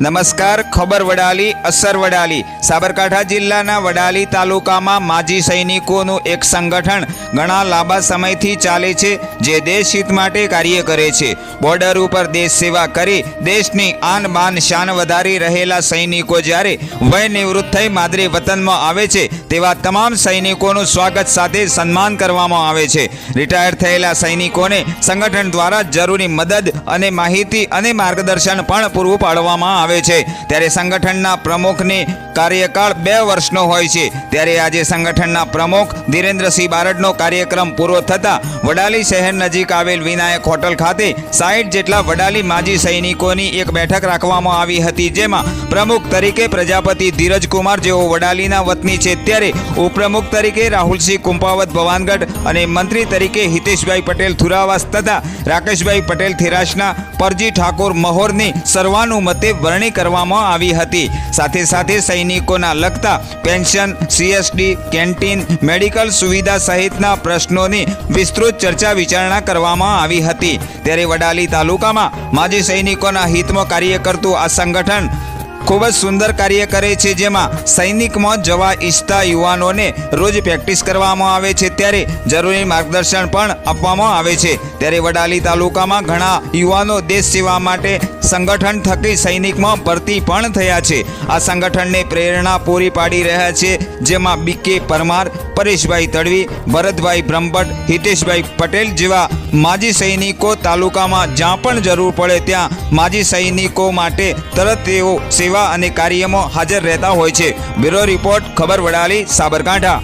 નમસ્કાર, ખબર વડાલી, અસર વડાલી. સાબરકાંઠા જિલ્લાના વડાલી તાલુકામાં માજી સૈનિકોનું એક સંગઠન ઘણા લાંબા સમયથી ચાલે છે, જે દેશ હિત માટે કાર્ય કરે છે. બોર્ડર ઉપર દેશ સેવા કરી દેશની આન બાન શાન વધારી રહેલા સૈનિકો જ્યારે વય નિવૃત્ત થઈ માદરે વતનમાં આવે છે, તેવા તમામ સૈનિકોનું સ્વાગત સાથે સન્માન કરવામાં આવે છે. રિટાયર થયેલા સૈનિકોને સંગઠન દ્વારા જરૂરી મદદ અને માહિતી અને માર્ગદર્શન પણ પૂરું પાડવામાં આવે છે. ત્યારે સંગઠનના પ્રમુખની કાર્યકાળ બે વર્ષનો હોય છે. ત્યારે આજે સંગઠનના પ્રમુખ ધીરેન્દ્રસિંહ બારડનો કાર્યક્રમ પૂરો થતાં વડાલી શહેર નજીક આવેલ વિનાયક હોટલ ખાતે સાઠ જેટલા વડાલી માજી સૈનિકોની એક બેઠક રાખવામાં આવી હતી. જેમાં પ્રમુખ તરીકે પ્રજાપતિ ધીરજકુમાર, જેઓ વડાલીના વતની છે, ત્યારે ઉપપ્રમુખ તરીકે રાહુલસિંહ કુંપાવત, ભવાનગઢ અને મંત્રી તરીકે હિતેશભાઈ પટેલ થુરાવાસ તથા રાકેશભાઈ પટેલ થેરાશના પરજી ઠાકોર મહોરની સર્વાનુમતે વરણી કરવામાં આવી હતી. સાથે સાથે સૈનિકોના લગતા પેન્શન સીએસડી કેન્ટીન, મેડિકલ સુવિધા સહિતના પ્રશ્નોની વિસ્તૃત ચર્ચા વિચારણા કરવામાં આવી હતી. ત્યારે વડાલી તાલુકામાં માજી સૈનિકોના હિતમાં કાર્ય કરતું આ સંગઠન ખૂબ જ સુંદર કાર્ય કરે છે, જેમાં સૈનિકમાં જવા ઈચ્છતા યુવાનોને રોજ પ્રેક્ટિસ કરવામાં આવે છે, ત્યારે જરૂરી માર્ગદર્શન પણ આપવામાં આવે છે. ત્યારે વડાલી તાલુકામાં ઘણા યુવાનો દેશ સેવા માટે સંગઠન થકી સૈનિકમાં ભરતી પણ થયા છે. આ સંગઠનને પ્રેરણા પૂરી પાડી રહ્યા છે, જેમાં બીકે પરમાર, પરેશભાઈ તડવી, ભરતભાઈ બ્રહ્મભટ્ટ, હિતેશભાઈ પટેલ જેવા માજી સૈનિકો તાલુકામાં જ્યાં પણ જરૂર પડે ત્યાં માજી સૈનિકો માટે તરત તેઓ સેવા અને કાર્યમાં હાજર રહેતા હોય છે. બ્યુરો રિપોર્ટ, ખબર વડાલી, સાબરકાંઠા.